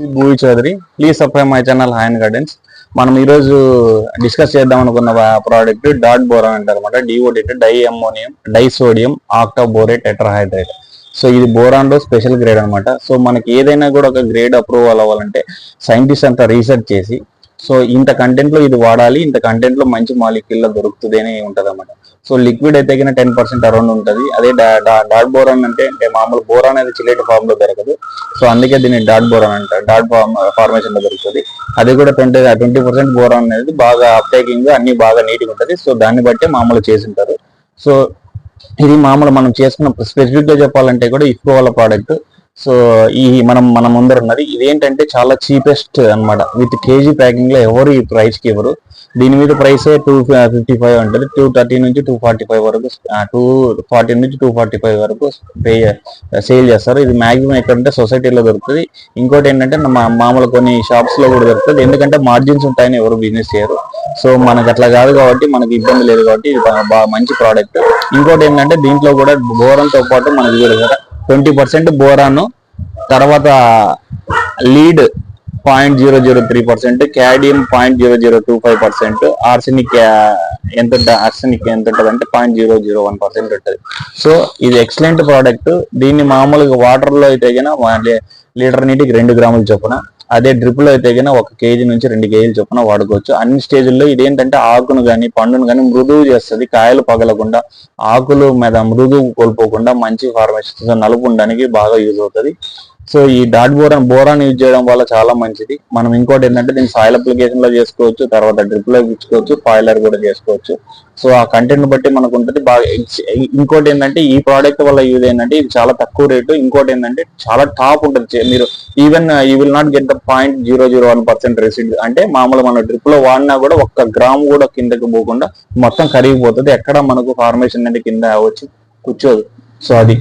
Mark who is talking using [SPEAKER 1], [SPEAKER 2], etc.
[SPEAKER 1] Bhuvi Chowdary please subscribe my channel హాయన్ gardens మనం ఈరోజు discuss చేద్దాం అనుకున్న ప్రోడక్ట్ డాట్ బోరాన్ అంటారు అనమాట DOD di ammonium di sodium octaborate tetrahydrate so ఇది బోరాన్లో స్పెషల్ గ్రేడ్ అనమాట సో మనకి ఏదైనా కూడా ఒక గ్రేడ్ అప్రూవల్ అవ్వాలంటే సైంటిస్ట్ అంతా రీసెర్చ్ చేసి సో ఇంత కంటెంట్లో ఇది వాడాలి ఇంత కంటెంట్లో మంచి మాలిక్యూల్లో దొరుకుతుంది అని ఉంటది అనమాట సో లిక్విడ్ అయితే కింద టెన్ పర్సెంట్ అరౌండ్ ఉంటుంది. అదే డాట్ బోరాన్ అంటే అంటే మామూలు బోరాన్ అనేది చిలేటి ఫామ్లో దొరకదు. సో అందుకే దీన్ని డాట్ బోరాన్ అంటారు డాట్ ఫార్మేషన్లో దొరుకుతుంది. అది కూడా ట్వంటీ ట్వంటీ పర్సెంట్ బోరాన్ అనేది బాగా అప్టేకింగ్ అన్ని బాగా నీట్గా సో దాన్ని బట్టి మామూలు చేసింటారు. సో ఇది మామూలు మనం చేసుకున్న స్పెసిఫిక్గా చెప్పాలంటే కూడా ఇఫ్కో వాళ్ళ ప్రోడక్ట్ సో ఈ మనం మన ముందర ఉన్నది ఇదేంటంటే చాలా చీపెస్ట్ అన్నమాట. విత్ కేజీ ప్యాకింగ్లో ఎవరు ఈ ప్రైస్కి ఇవ్వరు. దీని మీద ప్రైస్ టూ ఫిఫ్టీ ఫైవ్ ఉంటుంది. టూ థర్టీ నుంచి టూ ఫార్టీ ఫైవ్ వరకు టూ ఫార్టీ నుంచి టూ ఫార్టీ ఫైవ్ వరకు పే సేల్ చేస్తారు. ఇది మాక్సిమం ఎక్కడంటే సొసైటీలో దొరుకుతుంది. ఇంకోటి ఏంటంటే మామూలు కొన్ని షాప్స్లో కూడా దొరుకుతుంది. ఎందుకంటే మార్జిన్స్ ఉంటాయని ఎవరు బిజినెస్ చేయరు. సో మనకి అట్లా కాదు కాబట్టి మనకి ఇబ్బంది లేదు కాబట్టి ఇది బాగా మంచి ప్రోడక్ట్ ఇంకోటి ఏంటంటే దీంట్లో కూడా బోరంతో పాటు మనకి కూడా ట్వంటీ పర్సెంట్ బోరాను తర్వాత lead point zero zero three percent cadmium point zero zero two five percent arsenic ఎంత ఆర్సెనిక్ ఎంత ఉంటుంది అంటే point zero zero one percent ఉంటుంది. సో ఇది ఎక్సలెంట్ ప్రోడక్ట్ దీన్ని మామూలుగా వాటర్లో అయితే లీటర్ నీటికి రెండు గ్రాముల చొప్పున అదే డ్రిప్లో అయితే ఒక కేజీ నుంచి రెండు కేజీలు చొప్పున వాడుకోవచ్చు. అన్ని స్టేజ్ల్లో ఇదేంటంటే ఆకును కానీ పండును కానీ మృదువు చేస్తుంది. కాయలు పగలకుండా ఆకులు మీద మృదువు కోల్పోకుండా మంచి ఫార్మేషన్ నలుపు ఉండడానికి బాగా యూజ్ అవుతుంది. సో ఈ డాట్ బోరాన్ బోరాన్ యూజ్ చేయడం వల్ల చాలా మంచిది. మనం ఇంకోటి ఏంటంటే దీన్ని సాయిల్ అప్లికేషన్లో చేసుకోవచ్చు తర్వాత డ్రిప్లో ఇచ్చుకోవచ్చు పాయిలర్ కూడా చేసుకోవచ్చు. సో ఆ కంటెంట్ బట్టి మనకు ఉంటుంది. బాగా ఇంకోటి ఏంటంటే ఈ ప్రోడక్ట్ వల్ల యూజ్ ఏంటంటే ఇది చాలా తక్కువ రేటు ఇంకోటి ఏంటంటే చాలా టాప్ ఉంటుంది. మీరు even you will not get the point zero zero one percent residue అంటే మామూలు మన డ్రిప్లో వాడినా కూడా ఒక్క గ్రామ్ కూడా కిందకి పోకుండా మొత్తం కరిగిపోతుంది. ఎక్కడ మనకు ఫార్మేషన్ అనేది కింద వచ్చి కూర్చోదు. సో అది.